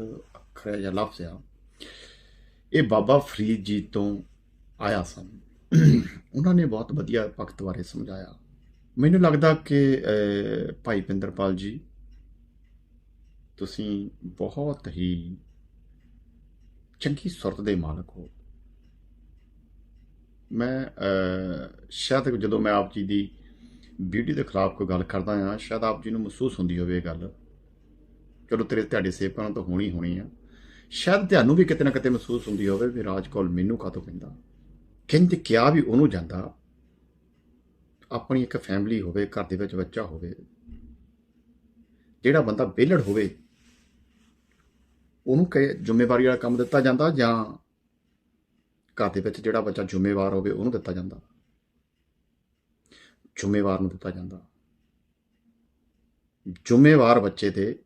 ਬਹੁਤ ਅੱਖਰ ਜਾਂ ਲਫ਼ਜ਼ ਆ ਇਹ ਬਾਬਾ ਫਰੀਦ ਜੀ ਤੋਂ ਆਇਆ ਸਨ। ਉਹਨਾਂ ਨੇ ਬਹੁਤ ਵਧੀਆ ਭਗਤ ਬਾਰੇ ਸਮਝਾਇਆ। ਮੈਨੂੰ ਲੱਗਦਾ ਕਿ ਭਾਈ ਪਿੰਦਰਪਾਲ ਜੀ, ਤੁਸੀਂ ਬਹੁਤ ਹੀ ਚੰਗੀ ਸੁਰਤ ਦੇ ਮਾਲਕ ਹੋ। ਮੈਂ ਸ਼ਾਇਦ ਜਦੋਂ ਮੈਂ ਆਪ ਜੀ ਦੀ ਬਿਊਟੀ ਦੇ ਖਿਲਾਫ ਕੋਈ ਗੱਲ ਕਰਦਾ ਹਾਂ, ਸ਼ਾਇਦ ਆਪ ਜੀ ਨੂੰ ਮਹਿਸੂਸ ਹੁੰਦੀ ਹੋਵੇ ਇਹ ਗੱਲ। ਚਲੋ ਤੇਰੇ ਤੁਹਾਡੇ ਸੇਵਕਾਂ ਨੂੰ ਤਾਂ ਹੋਣੀ ਹੋਣੀ ਆ। ਸ਼ਾਇਦ ਤੁਹਾਨੂੰ ਵੀ ਕਿਤੇ ਨਾ ਕਿਤੇ ਮਹਿਸੂਸ ਹੁੰਦੀ ਹੋਵੇ ਵੀ ਰਾਜ ਕੌਲ ਮੈਨੂੰ ਕਾਹਤੋਂ ਪੈਂਦਾ ਕਹਿੰਦੇ ਕਿਹਾ ਵੀ ਉਹਨੂੰ ਜਾਂਦਾ। ਆਪਣੀ ਇੱਕ ਫੈਮਿਲੀ ਹੋਵੇ, ਘਰ ਦੇ ਵਿੱਚ ਬੱਚਾ ਹੋਵੇ। ਜਿਹੜਾ ਬੰਦਾ ਵਿਹਲੜ ਹੋਵੇ, ਉਹਨੂੰ ਕਹੇ ਜ਼ਿੰਮੇਵਾਰੀ ਵਾਲਾ ਕੰਮ ਦਿੱਤਾ ਜਾਂਦਾ ਜਾਂ ਘਰ ਦੇ ਵਿੱਚ ਜਿਹੜਾ ਬੱਚਾ ਜ਼ਿੰਮੇਵਾਰ ਹੋਵੇ ਉਹਨੂੰ ਦਿੱਤਾ ਜਾਂਦਾ। ਜ਼ਿੰਮੇਵਾਰ ਨੂੰ ਦਿੱਤਾ ਜਾਂਦਾ। ਜ਼ਿੰਮੇਵਾਰ ਬੱਚੇ ਤੇ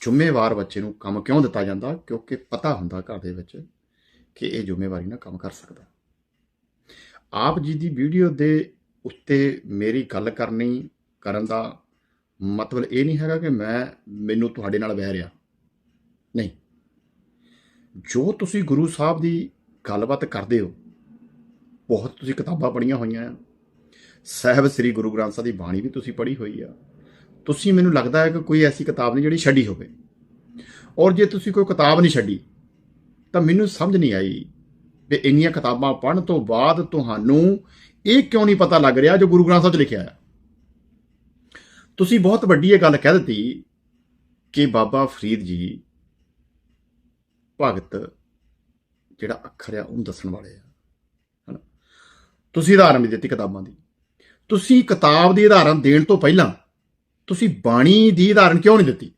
ਜ਼ਿੰਮੇਵਾਰ ਬੱਚੇ ਨੂੰ ਕੰਮ ਕਿਉਂ ਦਿੱਤਾ ਜਾਂਦਾ? ਕਿਉਂਕਿ ਪਤਾ ਹੁੰਦਾ ਘਰ ਦੇ ਵਿੱਚ ਕਿ ਇਹ ਜ਼ਿੰਮੇਵਾਰੀ ਨਾਲ ਕੰਮ ਕਰ ਸਕਦਾ। ਆਪ ਜੀ ਦੀ ਵੀਡੀਓ ਦੇ ਉੱਤੇ ਮੇਰੀ ਗੱਲ ਕਰਨੀ, ਕਰਨ ਦਾ ਮਤਲਬ ਇਹ ਨਹੀਂ ਹੈਗਾ ਕਿ ਮੈਂ ਮੈਨੂੰ ਤੁਹਾਡੇ ਨਾਲ ਵਹਿ ਰਿਹਾ। ਨਹੀਂ। ਜੋ ਤੁਸੀਂ ਗੁਰੂ ਸਾਹਿਬ ਦੀ ਗੱਲਬਾਤ ਕਰਦੇ ਹੋ, ਬਹੁਤ ਤੁਸੀਂ ਕਿਤਾਬਾਂ ਪੜ੍ਹੀਆਂ ਹੋਈਆਂ ਆ। ਸਾਹਿਬ ਸ੍ਰੀ ਗੁਰੂ ਗ੍ਰੰਥ ਸਾਹਿਬ ਦੀ ਬਾਣੀ ਵੀ ਤੁਸੀਂ ਪੜ੍ਹੀ ਹੋਈ ਆ। ਤੁਸੀਂ ਮੈਨੂੰ ਲੱਗਦਾ ਹੈ ਕਿ ਕੋਈ ਐਸੀ ਕਿਤਾਬ ਨਹੀਂ ਜਿਹੜੀ ਛੱਡੀ ਹੋਵੇ। ਔਰ ਜੇ ਤੁਸੀਂ ਕੋਈ ਕਿਤਾਬ ਨਹੀਂ ਛੱਡੀ, ਤਾਂ ਮੈਨੂੰ ਸਮਝ ਨਹੀਂ ਆਈ ਵੀ ਇੰਨੀਆਂ ਕਿਤਾਬਾਂ ਪੜ੍ਹਨ ਤੋਂ ਬਾਅਦ ਤੁਹਾਨੂੰ ਇਹ ਕਿਉਂ ਨਹੀਂ ਪਤਾ ਲੱਗ ਰਿਹਾ ਜੋ ਗੁਰੂ ਗ੍ਰੰਥ ਸਾਹਿਬ 'ਚ ਲਿਖਿਆ ਹੈ? ਤੁਸੀਂ ਬਹੁਤ ਵੱਡੀ ਇਹ ਗੱਲ ਕਹਿ ਦਿੱਤੀ ਕਿ ਬਾਬਾ ਫਰੀਦ ਜੀ ਭਗਤ ਜਿਹੜਾ ਅੱਖਰ ਆ, ਉਹਨੂੰ ਦੱਸਣ ਵਾਲੇ ਆ। ਹਨਾ? ਤੁਸੀਂ ਉਦਾਹਰਨ ਵੀ ਦਿੱਤੀ ਕਿਤਾਬਾਂ ਦੀ। ਤੁਸੀਂ ਕਿਤਾਬ ਦੀ ਉਦਾਹਰਨ ਦੇਣ ਤੋਂ ਪਹਿਲਾਂ ਤੁਸੀਂ ਬਾਣੀ ਦੀ ਉਦਾਹਰਨ ਕਿਉਂ ਨਹੀਂ ਦਿੱਤੀ?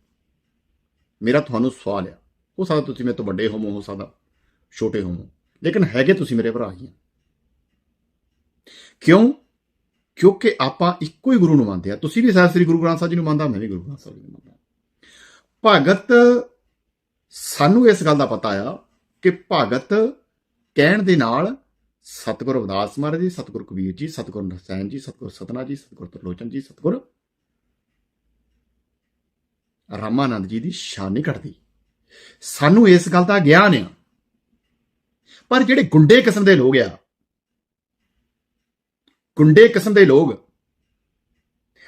ਮੇਰਾ ਤੁਹਾਨੂੰ ਸਵਾਲ ਆ। ਹੋ ਸਕਦਾ ਤੁਸੀਂ ਮੇਰੇ ਤੋਂ ਵੱਡੇ ਹੋਵੋ, ਹੋ ਸਕਦਾ ਛੋਟੇ ਹੋਵੋ। ਲੇਕਿਨ ਹੈਗੇ ਤੁਸੀਂ ਮੇਰੇ ਭਰਾ ਹੀ ਆ। ਕਿਉਂ? ਕਿਉਂਕਿ ਆਪਾਂ ਇੱਕੋ ਹੀ ਗੁਰੂ ਨੂੰ ਮੰਨਦੇ ਆ। ਤੁਸੀਂ ਵੀ ਸਾਹਿਬ ਸ੍ਰੀ ਗੁਰੂ ਗ੍ਰੰਥ ਸਾਹਿਬ ਜੀ ਨੂੰ ਮੰਨਦਾ, ਮੈਂ ਵੀ ਗੁਰੂ ਗ੍ਰੰਥ ਸਾਹਿਬ ਜੀ ਨੂੰ ਮੰਨਦਾ। ਭਗਤ, ਸਾਨੂੰ ਇਸ ਗੱਲ ਦਾ ਪਤਾ ਆ ਕਿ ਭਗਤ ਕਹਿਣ ਦੇ ਨਾਲ ਸਤਿਗੁਰ ਅਵਦਾਸ ਮਹਾਰਾਜ ਜੀ, ਸਤਿਗੁਰ ਕਬੀਰ ਜੀ, ਸਤਿਗੁਰ ਨਰਸੈਨ ਜੀ, ਸਤਿਗੁਰ ਸਤਨਾ ਜੀ, ਸਤਿਗੁਰ ਤਰਲੋਚਨ ਜੀ, ਸਤਿਗੁਰ ਰਾਮਾਨੰਦ ਜੀ ਦੀ ਸ਼ਾਨ ਨਹੀਂ ਘਟਦੀ। ਸਾਨੂੰ ਇਸ ਗੱਲ ਦਾ ਗਿਆਨ ਆ। ਪਰ ਜਿਹੜੇ ਗੁੰਡੇ ਕਿਸਮ ਦੇ ਲੋਕ ਆ, ਗੁੰਡੇ ਕਿਸਮ ਦੇ ਲੋਕ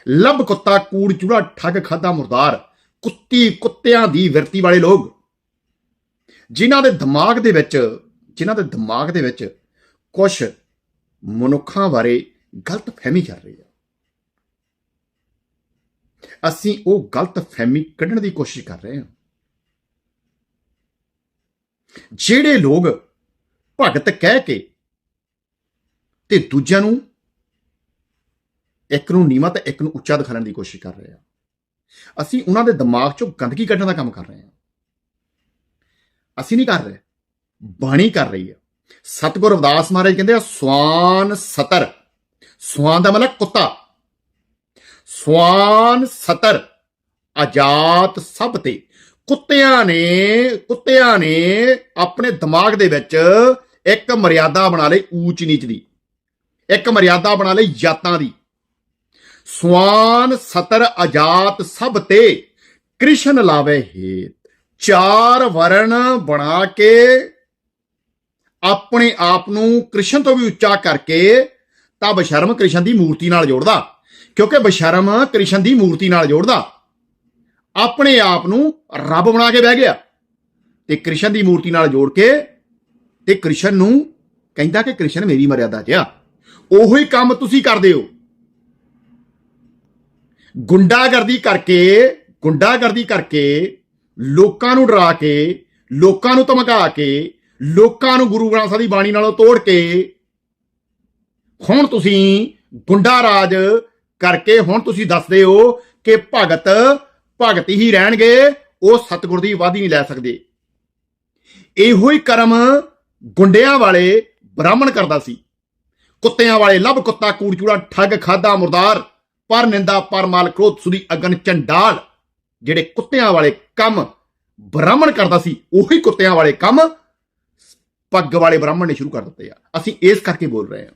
ਲੱਭ ਕੁੱਤਾ, ਕੂੜ, ਚੂੜਾ, ਠੱਗ, ਖਾਦਾ, ਮੁਰਦਾਰ, ਕੁੱਤੀ, ਕੁੱਤਿਆਂ ਦੀ ਵਿਰਤੀ ਵਾਲੇ ਲੋਕ, ਜਿਨ੍ਹਾਂ ਦੇ ਦਿਮਾਗ ਦੇ ਵਿੱਚ, ਜਿਨ੍ਹਾਂ ਦੇ ਦਿਮਾਗ ਦੇ ਵਿੱਚ ਕੁਝ ਮਨੁੱਖਾਂ ਬਾਰੇ ਗਲਤ ਫਹਿਮੀ ਚੱਲ ਰਹੀ ਹੈ। ਅਸੀਂ ਉਹ ਗਲਤ ਫਹਿਮੀ ਕੱਢਣ ਦੀ ਕੋਸ਼ਿਸ਼ ਕਰ ਰਹੇ ਹਾਂ। ਜਿਹੜੇ ਲੋਕ ਭਗਤ ਕਹਿ ਕੇ ਤੇ ਦੂਜਿਆਂ ਨੂੰ ਇੱਕ ਨੂੰ ਨੀਵਾਂ ਤੇ ਇੱਕ ਨੂੰ ਉੱਚਾ ਦਿਖਾਉਣ ਦੀ ਕੋਸ਼ਿਸ਼ ਕਰ ਰਹੇ ਆ ਅਸੀਂ ਉਹਨਾਂ ਦੇ ਦਿਮਾਗ ਚੋਂ ਗੰਦਗੀ ਕੱਢਣ ਦਾ ਕੰਮ ਕਰ ਰਹੇ ਹਾਂ। ਅਸੀਂ ਨਹੀਂ ਕਰ ਰਹੇ। ਬਾਣੀ ਕਰ ਰਹੀ ਹੈ। ਸਤਿਗੁਰ ਅਵਦਾਸ ਮਹਾਰਾਜ ਕਹਿੰਦੇ ਆ, ਸਵਾਨ ਸਤਰ। ਸਵਾਨ ਦਾ ਮਤਲਬ ਕੁੱਤਾ। ਸਵਾਨ ਸਤਰ ਆਜਾਤ ਸਭ ਤੇ। ਕੁੱਤਿਆਂ ਨੇ ਕੁੱਤਿਆਂ ਨੇ ਆਪਣੇ ਦਿਮਾਗ ਦੇ ਵਿੱਚ ਇੱਕ ਮਰਿਆਦਾ ਬਣਾ ਲਈ ਊਚ ਨੀਚ ਦੀ। ਇੱਕ ਮਰਿਆਦਾ ਬਣਾ ਲਈ ਜਾਤਾਂ ਦੀ। ਸਵਾਨ ਸਤਰ ਆਜ਼ਾਦ ਸਭ ਤੇ ਕ੍ਰਿਸ਼ਨ ਲਾਵੇ ਹੇਤ। ਚਾਰ ਵਰਣ ਬਣਾ ਕੇ ਆਪਣੇ ਆਪ ਨੂੰ ਕ੍ਰਿਸ਼ਨ ਤੋਂ ਵੀ ਉੱਚਾ ਕਰਕੇ ਤਾਂ ਬਸ਼ਰਮ ਕ੍ਰਿਸ਼ਨ ਦੀ ਮੂਰਤੀ ਨਾਲ ਜੋੜਦਾ। ਕਿਉਂਕਿ ਬਸ਼ਰਮ ਕ੍ਰਿਸ਼ਨ ਦੀ ਮੂਰਤੀ ਨਾਲ ਜੋੜਦਾ। ਆਪਣੇ ਆਪ ਨੂੰ ਰੱਬ ਬਣਾ ਕੇ ਬਹਿ ਗਿਆ। ਤੇ ਕ੍ਰਿਸ਼ਨ ਦੀ ਮੂਰਤੀ ਨਾਲ ਜੋੜ ਕੇ ਤੇ ਕ੍ਰਿਸ਼ਨ ਨੂੰ ਕਹਿੰਦਾ ਕਿ ਕ੍ਰਿਸ਼ਨ ਮੇਰੀ ਮਰਿਆਦਾ 'ਚ ਆ। ਉਹੋ ਹੀ ਕੰਮ ਤੁਸੀਂ ਕਰਦੇ ਹੋ। ਗੁੰਡਾਗਰਦੀ ਕਰਕੇ ਗੁੰਡਾਗਰਦੀ ਕਰਕੇ ਲੋਕਾਂ ਨੂੰ ਡਰਾ ਕੇ, ਲੋਕਾਂ ਨੂੰ ਧਮਕਾ ਕੇ, ਲੋਕਾਂ ਨੂੰ ਗੁਰੂ ਗ੍ਰੰਥ ਸਾਹਿਬ ਦੀ ਬਾਣੀ ਨਾਲੋਂ ਤੋੜ ਕੇ, ਹੁਣ ਤੁਸੀਂ ਗੁੰਡਾ ਰਾਜ ਕਰਕੇ ਹੁਣ ਤੁਸੀਂ ਦੱਸਦੇ ਹੋ ਕਿ ਭਗਤ ਭਗਤ ਹੀ ਰਹਿਣਗੇ, ਉਹ ਸਤਿਗੁਰ ਦੀ ਵਾਦੀ ਨਹੀਂ ਲੈ ਸਕਦੇ। ਇਹੋ ਹੀ ਕਰਮ ਗੁੰਡਿਆਂ ਵਾਲੇ ਬ੍ਰਾਹਮਣ ਕਰਦਾ ਸੀ। ਕੁੱਤਿਆਂ ਵਾਲੇ ਲੱਭ ਕੁੱਤਾ, ਕੂੜ ਚੂੜਾ, ਠੱਗ, ਖਾਦਾ, ਮੁਰਦਾਰ, ਪਰ ਨਿੰਦਾ, ਪਰ ਮਾਲ, ਕ੍ਰੋਧ, ਸੁਦੀ, ਅਗਨ, ਚੰਡਾਲ, ਜਿਹੜੇ ਕੁੱਤਿਆਂ ਵਾਲੇ ਕੰਮ ਬ੍ਰਾਹਮਣ ਕਰਦਾ ਸੀ, ਉਹੀ ਕੁੱਤਿਆਂ ਵਾਲੇ ਕੰਮ ਪੱਗ ਵਾਲੇ ਬ੍ਰਾਹਮਣ ਨੇ ਸ਼ੁਰੂ ਕਰ ਦਿੱਤੇ ਆ। ਅਸੀਂ ਇਸ ਕਰਕੇ ਬੋਲ ਰਹੇ ਹਾਂ।